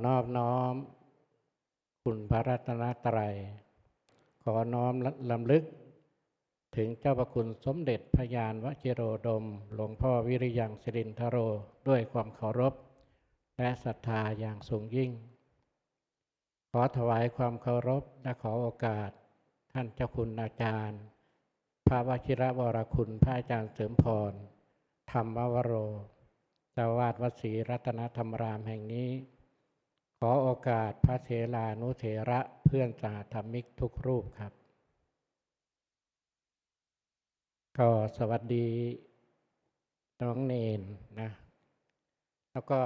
อนอบน้อม คุณพระรัตนตรัย ขอน้อมลำลึก ถึงเจ้าประคุณสมเด็จพระยานวชิโรดม หลวงพ่อวิริยังสิรินทโร ด้วยความเคารพ และศรัทธาอย่างสูงยิ่ง ขอถวายความเคารพและขอโอกาส ท่านเจ้าคุณอาจารย์ พระวชิระวรคุณพระอาจารย์เสริมพร ธรรมวโรเจ้าวาดวัดศรีรัตนธรรมรามแห่งนี้ ขอโอกาสพระเถรานุเถระเพื่อนสาธรรมิกทุกรูปครับก็สวัสดีน้องเนนนะ แล้วก็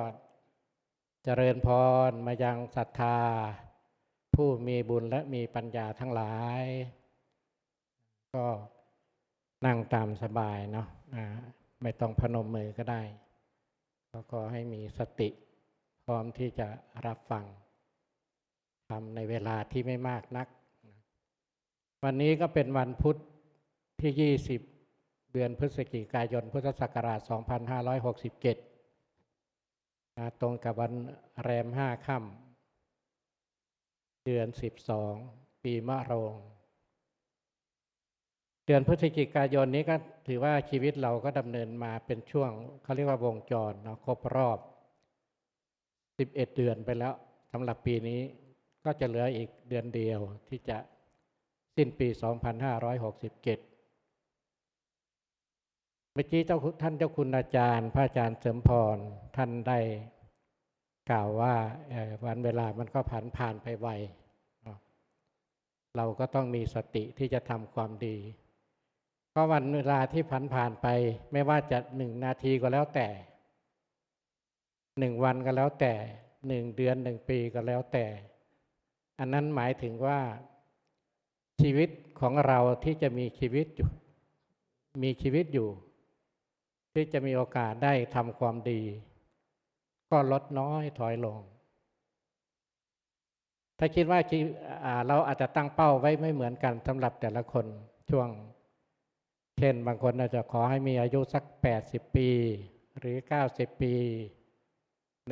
เจริญพรมายังศรัทธา ผู้มีบุญและมีปัญญาทั้งหลาย ก็นั่งตามสบายเนาะไม่ต้องพนมมือก็ได้แล้วก็ให้มีสติ พร้อมที่จะรับฟังทำในเวลาที่ไม่มากนัก วันนี้ก็เป็นวันพุธที่ 20 เดือนพฤศจิกายน พุทธศักราช 2567นะตรงกับวันแรม 5 ค่ำเดือน 12 ปีมะโรง เดือนพฤศจิกายนนี้ก็ถือว่าชีวิตเราก็ดำเนินมาเป็นช่วงเขาเรียกว่าวงจรเนาะครบรอบ 11เดือนไปแล้วสำหรับปีนี้ก็จะเหลืออีกเดือนเดียวที่จะสิ้นปี 2567 เมื่อกี้เจ้าท่านเจ้าคุณอาจารย์ พระอาจารย์เสริมพร ท่านได้กล่าวว่าวันเวลามันก็ผ่านผ่านไปไวเนาะเราก็ต้องมีสติที่จะทำความดีเพราะวันเวลาที่ผ่านผ่านไปไม่ว่าจะหนึ่งนาทีก็แล้วแต่ หนึ่งวันก็แล้วแต่หนึ่งเดือนหนึ่งปีก็แล้วแต่ อันนั้นหมายถึงว่าชีวิตของเราที่จะมีชีวิตอยู่ มีชีวิตอยู่ ที่จะมีโอกาสได้ทำความดี ก็ลดน้อยถอยลง ถ้าคิดว่าเราอาจจะตั้งเป้าไว้ไม่เหมือนกันสำหรับแต่ละคนช่วง เช่นบางคนอาจจะขอให้มีอายุสัก 80 ปี หรือ 90 ปี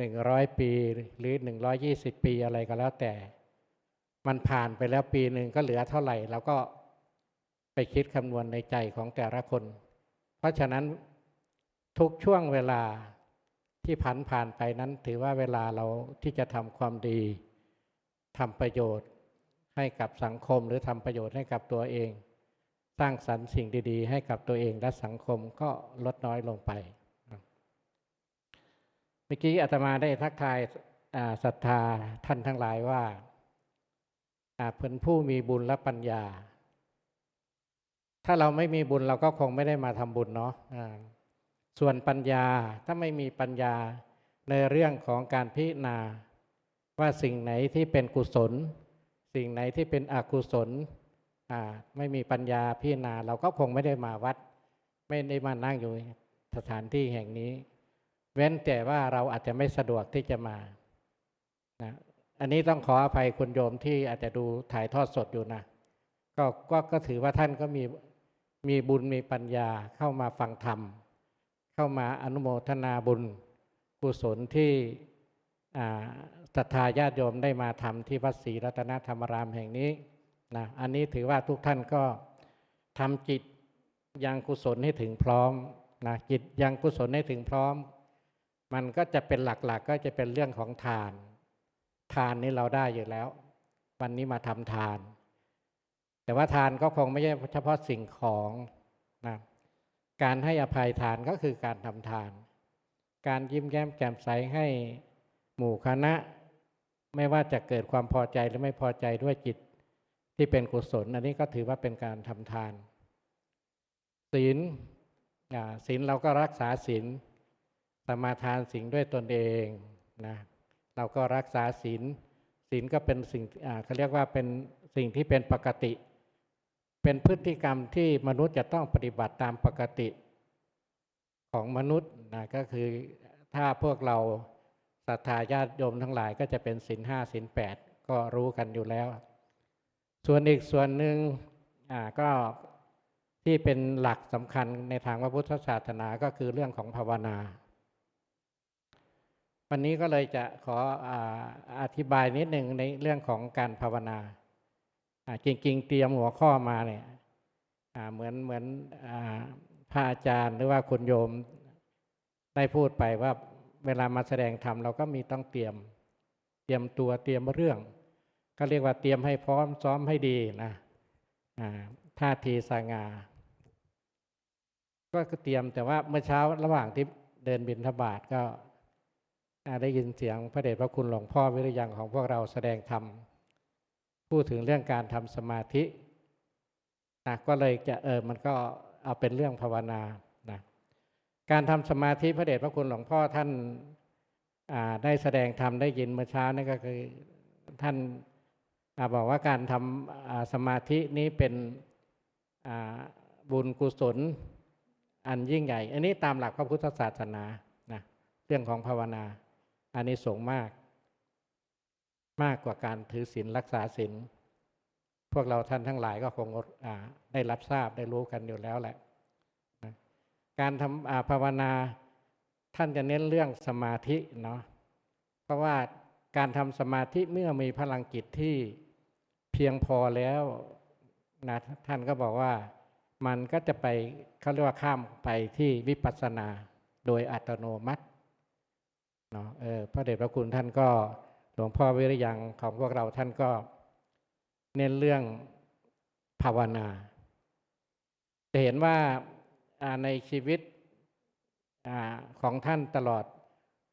100ปีหรือ120ปีอะไรก็แล้วแต่ มันผ่านไปแล้วปีหนึ่งก็เหลือเท่าไหร่เราก็ไปคิดคำนวณในใจของแต่ละคน เพราะฉะนั้นทุกช่วงเวลาที่ผ่านผ่านไปนั้น ถือว่าเวลาเราที่จะทำความดีทำประโยชน์ให้กับสังคมหรือทำประโยชน์ให้กับตัวเอง สร้างสรรค์สิ่งดี ๆ ให้กับตัวเองและสังคมก็ลดน้อยลงไป มื่อกี้อาตมาได้ทักทายศรัทธาท่านทั้งหลายว่าเพื่อนผู้มีบุญและปัญญา ถ้าเราไม่มีบุญเราก็คงไม่ได้มาทำบุญเนาะส่วนปัญญาถ้าไม่มีปัญญาในเรื่องของการพิจารณา ว่าสิ่งไหนที่เป็นกุศล สิ่งไหนที่เป็นอกุศลไม่มีปัญญาพิจารณา เราก็คงไม่ได้มาวัด ไม่ได้มานั่งอยู่สถานที่แห่งนี้ เว้นแต่ว่าเราอาจจะไม่สะดวกที่จะมานะอันนี้ต้องขออภัยคุณโยมที่อาจจะดูถ่ายทอดสดอยู่นะก็ก็ก็ถือว่าท่านก็มีมีบุญมีปัญญาเข้ามาฟังธรรม เข้ามาอนุโมทนาบุญกุศลที่ศรัทธาญาติโยมได้มาทำที่วัดศรีรัตนธรรมรามแห่งนี้นะอันนี้ถือว่าทุกท่านก็ทำจิตยังกุศลให้ถึงพร้อมนะจิตยังกุศลให้ถึงพร้อม มันก็จะเป็นหลักๆก็จะเป็นเรื่องของทาน ทานนี้เราได้อยู่แล้ว วันนี้มาทำทาน แต่ว่าทานก็คงไม่ใช่เฉพาะสิ่งของนะการให้อภัยทานก็คือการทำทาน การยิ้มแย้มแจ่มใสให้หมู่คณะ ไม่ว่าจะเกิดความพอใจหรือไม่พอใจด้วยจิตที่เป็นกุศล อันนี้ก็ถือว่าเป็นการทำทาน ศีลศีลเราก็รักษาศีล สมาทานสิ่งด้วยตนเองนะเราก็รักษาศีลศีลก็เป็นสิ่งเขาเรียกว่าเป็นสิ่งที่เป็นปกติ เป็นพฤติกรรมที่มนุษย์จะต้องปฏิบัติตามปกติของมนุษย์นะก็คือถ้าพวกเราศรัทธาญาติโยมทั้งหลายก็จะเป็นศีลห้าศีลแปดก็รู้กันอยู่แล้ว ส่วนอีกส่วนหนึ่งก็ที่เป็นหลักสำคัญในทางพระพุทธศาสนาก็คือเรื่องของภาวนา วันนี้ก็เลยจะขออาอธิบายนิดหนึ่งในเรื่องของการภาวนาจริงๆ เตรียมหัวข้อมาเนี่ยเหมือนเหมือนอพระอาจารย์หรือว่าคุณโยมได้พูดไปว่าเวลามาแสดงธรรมเราก็มีต้องเตรียม เตรียมตัวเตรียมเรื่อง ก็เรียกว่าเตรียมให้พร้อมซ้อมให้ดีนะท่าทีสง่าก็เตรียมแต่ว่าเมื่อเช้าระหว่างที่เดินบินทบาทก็ ได้ยินเสียงพระเดชพระคุณหลวงพ่อวิริยังของพวกเราแสดงธรรมพูดถึงเรื่องการทำสมาธินะก็เลยจะเออมันก็เอาเป็นเรื่องภาวนานะการทำสมาธิพระเดชพระคุณหลวงพ่อท่านาได้แสดงธรรมได้ยินเมื่อเช้านี่ก็คือท่านอาบอกว่าการทำสมาธินี้เป็นบุญกุศลอันยิ่งใหญ่ อันนี้ตามหลักพระพุทธศาสนานะเรื่องของภาวนา อันนี้สงมาก มากกว่าการถือศีลรักษาศีลพวกเราท่านทั้งหลายก็คงได้รับทราบได้รู้กันอยู่แล้วแหละ การทำภาวนาท่านจะเน้นเรื่องสมาธิเนาะเพราะว่าการทำสมาธิเมื่อมีพลังจิตที่เพียงพอแล้วนะท่านก็บอกว่ามันก็จะไปเขาเรียกว่าข้ามไปที่วิปัสสนาโดยอัตโนมัติ เนาะเออพระเดชพระคุณท่านก็หลวงพ่อวิริยังของพวกเราท่านก็เน้นเรื่องภาวนา จะเห็นว่าในชีวิตอของท่านตลอด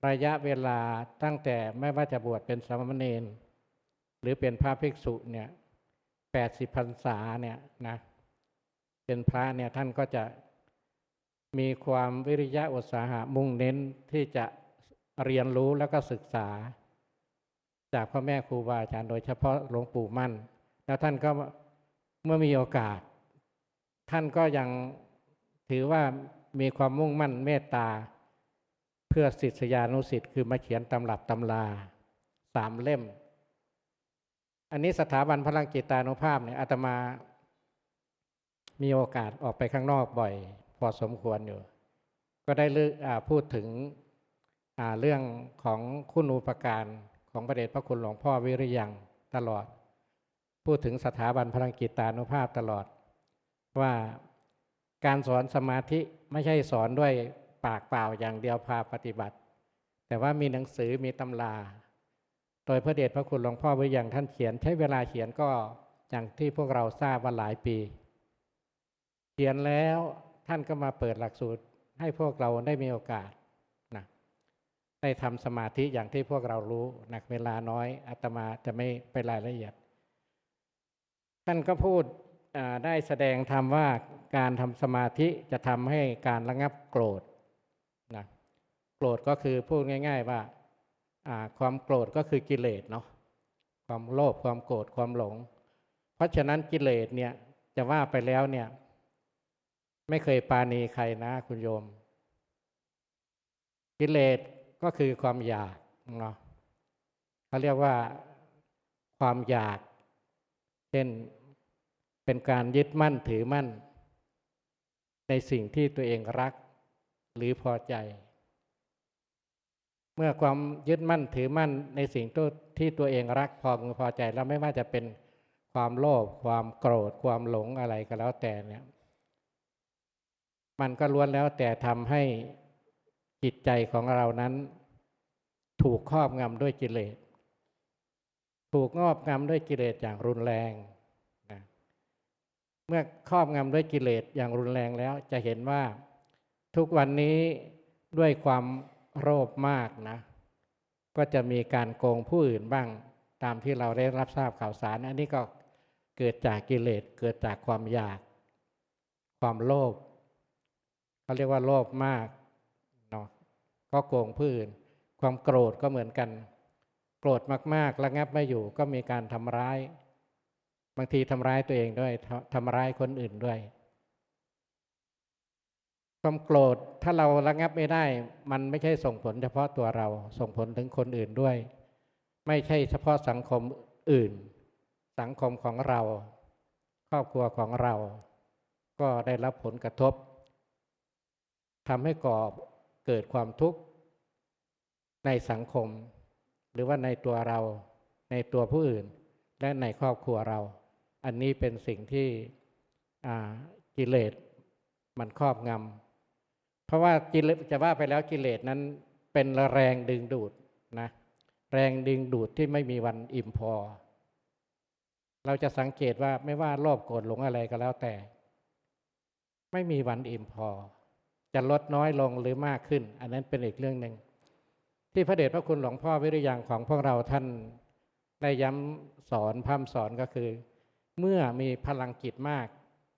ระยะเวลาตั้งแต่ไม่ว่าจะบวชเป็นสามเณรหรือเป็นพระภิกษุเนี่ยแปดสิบพรรษาเนี่ยนะเป็นพระเนี่ยท่านก็จะมีความวิริยะอุตสาหะมุ่งเน้นที่จะ เรียนรู้แล้วก็ศึกษา จากพ่อแม่ครูบาอาจารย์โดยเฉพาะหลวงปู่มั่น แล้วท่านก็เมื่อมีโอกาส ท่านก็ยังถือว่ามีความมุ่งมั่นเมตตา เพื่อศิษยานุศิษย์คือมาเขียนตำรับตำราสามเล่ม อันนี้สถาบันพลังจิตานุภาพเนี่ยอาตมา มีโอกาสออกไปข้างนอกบ่อย พอสมควรอยู่ ก็ได้เลือกพูดถึง เรื่องของคุณูปการของพระเดชพระคุณหลวงพ่อวิริยังตลอด พูดถึงสถาบันพลังกิตานุภาพตลอด ว่าการสอนสมาธิไม่ใช่สอนด้วยปากเปล่าอย่างเดียวพาปฏิบัติ แต่ว่ามีหนังสือมีตำรา โดยพระเดชพระคุณหลวงพ่อวิริยังท่านเขียน ใช้เวลาเขียนก็อย่างที่พวกเราทราบว่าหลายปี เขียนแล้วท่านก็มาเปิดหลักสูตรให้พวกเราได้มีโอกาส ได้ทำสมาธิอย่างที่พวกเรารู้นะเวลาน้อยอาตมาจะไม่ไปรายละเอียด ท่านก็พูดได้แสดงธรรมว่าการทำสมาธิจะทำให้การระงับโกรธนะโกรธก็คือพูดง่าย ๆว่าความโกรธก็คือกิเลสเนาะความโลภความโกรธความหลง เพราะฉะนั้นกิเลสเนี่ยจะว่าไปแล้วเนี่ย ไม่เคยปาณีใครนะคุณโยม กิเลส ก็คือความอยากเนาะเขาเรียกว่าความอยาก เช่นเป็นการยึดมั่นถือมั่น ในสิ่งที่ตัวเองรักหรือพอใจ เมื่อความยึดมั่นถือมั่นในสิ่งที่ตัวเองรักพอพอใจแล้วไม่ว่าจะเป็นความโลภความโกรธความหลงอะไรก็แล้วแต่เนี่ย มันก็ล้วนแล้วแต่ทำให้ จิตใจของเรานั้น ถูกครอบงำด้วยกิเลส ถูกงอบงำด้วยกิเลสอย่างรุนแรงนะเมื่อครอบงำด้วยกิเลสอย่างรุนแรงแล้ว จะเห็นว่าทุกวันนี้ด้วยความโลภมากนะ ก็จะมีการโกงผู้อื่นบ้างตามที่เราได้รับทราบข่าวสาร อันนี้ก็เกิดจากกิเลสเกิดจากความอยาก ความโลภเขาเรียกว่าโลภมาก ก็โกงผู้อื่น ความโกรธก็เหมือนกัน โกรธมากๆระงับไม่อยู่ก็มีการทำร้าย บางทีทำร้ายตัวเองด้วยทำร้ายคนอื่นด้วย ความโกรธถ้าเราระงับไม่ได้ มันไม่ใช่ส่งผลเฉพาะตัวเราส่งผลถึงคนอื่นด้วย ไม่ใช่เฉพาะสังคมอื่น สังคมของเรา ครอบครัวของเรา ก็ได้รับผลกระทบทำให้ก่อ เกิดความทุกข์ในสังคม หรือว่าในตัวเรา ในตัวผู้อื่น และในครอบครัวเรา อันนี้เป็นสิ่งที่กิเลสมันครอบงำเพราะว่ากิเลสจะว่าไปแล้วกิเลสนั้นเป็นแรงดึงดูดนะแรงดึงดูดที่ไม่มีวันอิ่มพอ เราจะสังเกตว่าไม่ว่าโลภโกรธหลงอะไรก็แล้วแต่ ไม่มีวันอิ่มพอ จะลดน้อยลงหรือมากขึ้น อันนั้นเป็นอีกเรื่องหนึ่งที่พระเดชพระคุณหลวงพ่อวิริยังของพวกเราท่านได้ย้ำสอนพร่ำสอนก็คือ เมื่อมีพลังจิตมาก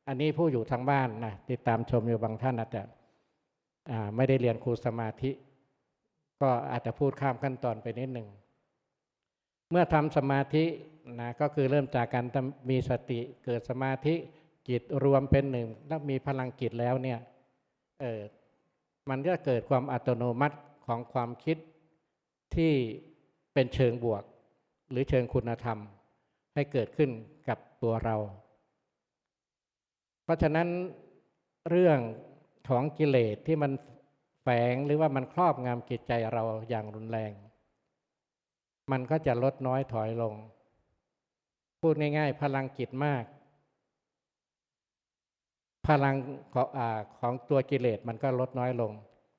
อันนี้ผู้อยู่ทางบ้านนะติดตามชมอยู่บางท่านอาจจะไม่ได้เรียนครูสมาธิ ก็อาจจะพูดข้ามขั้นตอนไปนิดหนึ่งเมื่อทำสมาธินะก็คือเริ่มจากการมีสติเกิดสมาธิจิตรวมเป็นหนึ่งแล้วมีพลังจิตแล้วเนี่ย เออมันก็เกิดความอัตโนมัติของความคิดที่เป็นเชิงบวก หรือเชิงคุณธรรม ให้เกิดขึ้นกับตัวเรา เพราะฉะนั้นเรื่องของกิเลสที่มันแฝงหรือว่ามันครอบงำจิตใจเราอย่างรุนแรง มันก็จะลดน้อยถอยลง พูดง่าย ๆ พลังจิตมาก พลังของอของตัวกิเลสมันก็ลดน้อยลง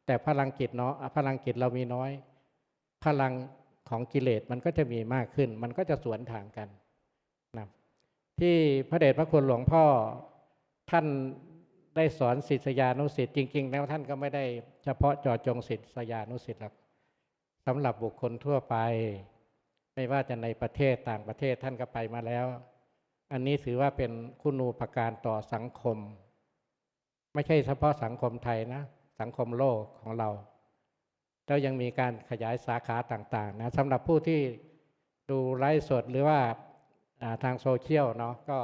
แต่พลังจิตเนาะพลังจิตเรามีน้อย พลังของกิเลสมันก็จะมีมากขึ้น มันก็จะสวนทางกันนะที่พระเดชพระคุณหลวงพ่อท่านได้สอนศิษยานุศิษย์จริง ๆ แล้วท่านก็ไม่ได้เฉพาะเจาะจงศิษยานุศิษย์หรอกสำหรับบุคคลทั่วไป ไม่ว่าจะในประเทศต่างประเทศท่านก็ไปมาแล้ว อันนี้ถือว่าเป็นคุณูปการต่อสังคม ไม่ใช่เฉพาะสังคมไทยนะ สังคมโลกของเราแล้วยังมีการขยายสาขาต่าง ๆ นะสำหรับผู้ที่ดูไลฟ์สดหรือว่าทางโซเชียลเนาะก็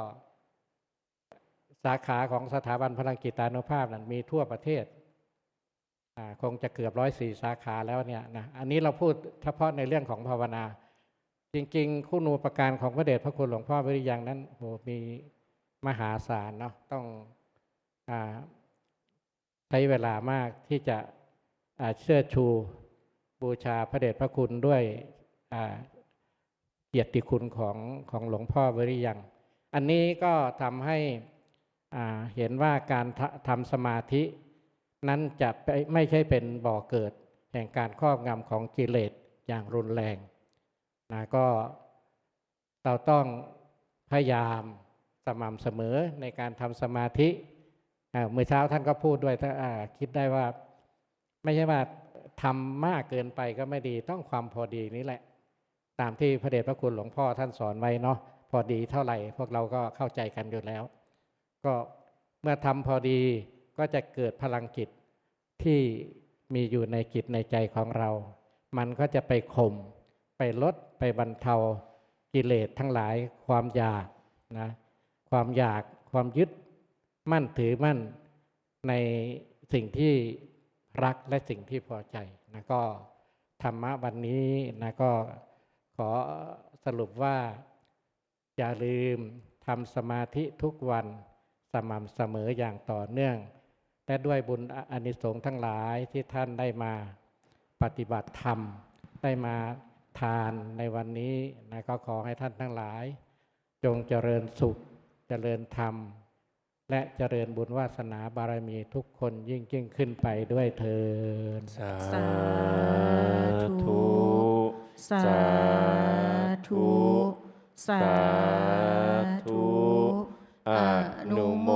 สาขาของสถาบันพลังกิตานุภาพนั้นมีทั่วประเทศ คงจะเกือบร้อยสี่สาขาแล้วเนี่ยนะ อันนี้เราพูดเฉพาะในเรื่องของภาวนา จริงๆคุณูประการของพระเดชพระคุณหลวงพ่อวิริยังนั้นโหมีมหาศาลเนาะต้องอ่า ใช้เวลามากที่จะเชื่อชูบูชาพระเดชพระคุณด้วยเกียรติคุณของของหลวงพ่อวิริยัง อันนี้ก็ทำให้เห็นว่าการทำสมาธินั้นจะไไม่ใช่เป็นบ่อเกิด แห่งการครอบงำของกิเลสอย่างรุนแรงนะก็เราต้องพยายามสม่ำเสมอในการทำสมาธิ เมื่อเช้าท่านก็พูดด้วยถ้าคิดได้ว่า ไม่ใช่ว่าทำมากเกินไปก็ไม่ดีต้องความพอดีนี่แหละ ตามที่พระเดชพระคุณหลวงพ่อท่านสอนไว้เนาะพอดีเท่าไหร่พวกเราก็เข้าใจกันอยู่แล้ว ก็เมื่อทำพอดีก็จะเกิดพลังจิตที่มีอยู่ในจิตในใจของเรา มันก็จะไปข่มไปลดไปบรรเทากิเลสทั้งหลายความอยากนะความอยากความยึด มั่นถือมั่นในสิ่งที่รักและสิ่งที่พอใจนะก็ธรรมะวันนี้นะก็ขอสรุปว่า อย่าลืมทำสมาธิทุกวันสม่ำเสมออย่างต่อเนื่อง และด้วยบุญอานิสงส์ทั้งหลายที่ท่านได้มาปฏิบัติธรรม ได้มาทานในวันนี้นะก็ขอให้ท่านทั้งหลาย จงเจริญสุข เจริญธรรม และเจริญบุญวาสนาบารมีทุกคนยิ่งยิ่งขึ้นไปด้วยเทินสาธุสาธุสาธุอนุโม